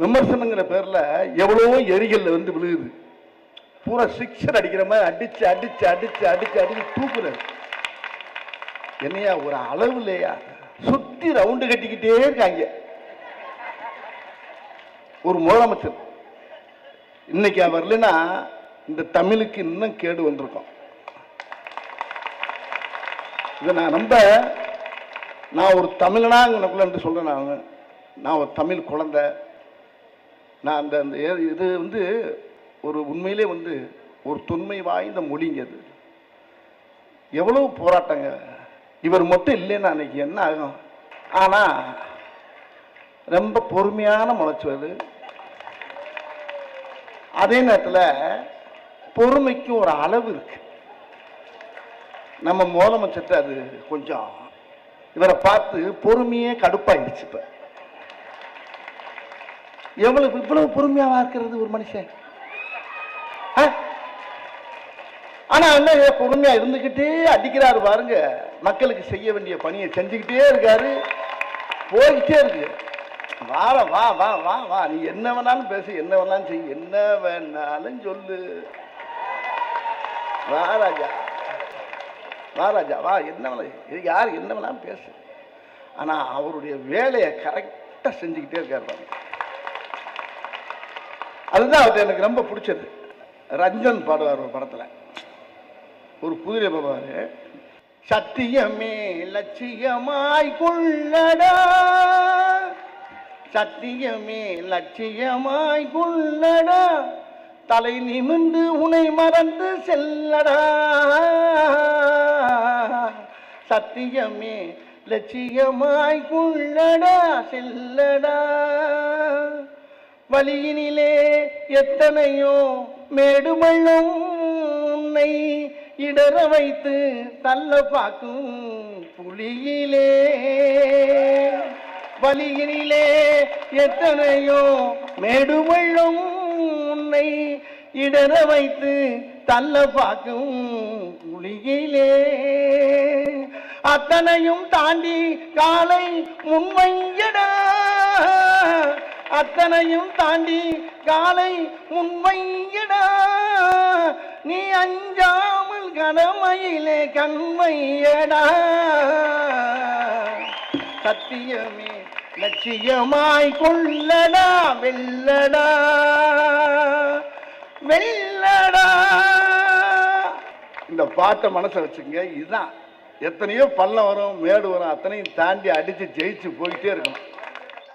விமர்சனங்கிற பேர்ல எவ்வளவோ எரிகல்ல வந்து விழுகுது. பூரா சிக்ஸர் அடிக்கிற மாதிரி அடிச்சு அடிச்சு அடிச்சு அடிச்சு அடிச்சு தூக்குறாரு. என்னையா ஒரு அளவு இல்லையா சுத்தி ரவுண்டு கட்டிக்கிட்டே இருக்காங்க. ஒரு முதலமைச்சர். இன்னைக்கு அவர் இல்லைன்னா இந்த தமிழுக்கு இன்னும் கேடு வந்திருக்கும். இதை நான் ரொம்ப நான் ஒரு தமிழனாங்கனக்குள்ள சொல்றேன் நான். நான் ஒரு தமிழ் குழந்தை. நான் அந்த அந்த இது வந்து ஒரு உண்மையிலே வந்து ஒரு தொன்மை வாய்ந்த மொழிங்க அது. எவ்வளோ போராட்டங்க. இவர் மட்டும் இல்லைன்னா அன்னைக்கு என்ன ஆகும்? ஆனால் ரொம்ப பொறுமையான முளைச்சுவது அதே நேரத்தில் பொறுமைக்கு ஒரு அளவு இருக்கு. நம்ம முதலமைச்சர்கிட்ட அது கொஞ்சம் இவரை பார்த்து பொறுமையே கடுப்பாயிடுச்சு இப்போ. எவ்வளவு இவ்வளவு பொறுமையாவா இருக்கிறது ஒரு மனுஷன்? ஆ? ஆனா என்ன பொறுமையா இருந்துகிட்டே அடிக்கிறாரு பாருங்க. மக்களுக்கு செய்ய வேண்டிய பணியை செஞ்சுக்கிட்டே இருக்காரு. போய்கிட்டே இருக்கு. வார வா வா வா வா. நீ என்ன வேணாலும் பேசு என்ன வேணாலும் செய். என்ன வேணாலும் சொல்லு. வா ராஜா. வா ராஜா வா. என்ன வேணாலும் இது யார் என்ன வேணாலும் பேசு. ஆனா அவருடைய வேலையை கரெக்டா செஞ்சுக்கிட்டே இருக்காரு பாருங்க. அதுதான் அவர்கிட்ட எனக்கு ரொம்ப பிடிச்சது. ரஞ்சன் பாடுவார் ஒரு படத்தில். ஒரு குதிரை பாடுவாரு சத்தியமே லட்சியமாய் கொள்ளடா. சத்தியமே லட்சியமாய் கொள்ளடா. தலை நிமிந்து உனை மறந்து செல்லடா. சத்தியமே லட்சியமாய் கொள்ளடா செல்லடா. வழியினிலே எத்தனையோ மேடுமள்ளும் உன்னை இடர வைத்து தள்ள பார்க்கும் புலியிலே. வழியினிலே எத்தனையோ மேடுமள்ளும் உன்னை இடர வைத்து தள்ள பார்க்கும் புலியிலே. அத்தனையும் தாண்டி காலை முன்வையடா. அத்தனையும் தாண்டி காலை முன்வையடா நீ அஞ்சாமல் கடமையிலே கண்மையடா சத்தியமே லட்சியமாய் கொள்ளடா வெல்லடா. வெல்லடா. இந்த பாட்டை மனசை வச்சுங்க இதுதான். எத்தனையோ பள்ளம் வரும் மேடு வரும் அத்தனையும் தாண்டி அடிச்சு ஜெயிச்சு போயிட்டே இருக்கணும்.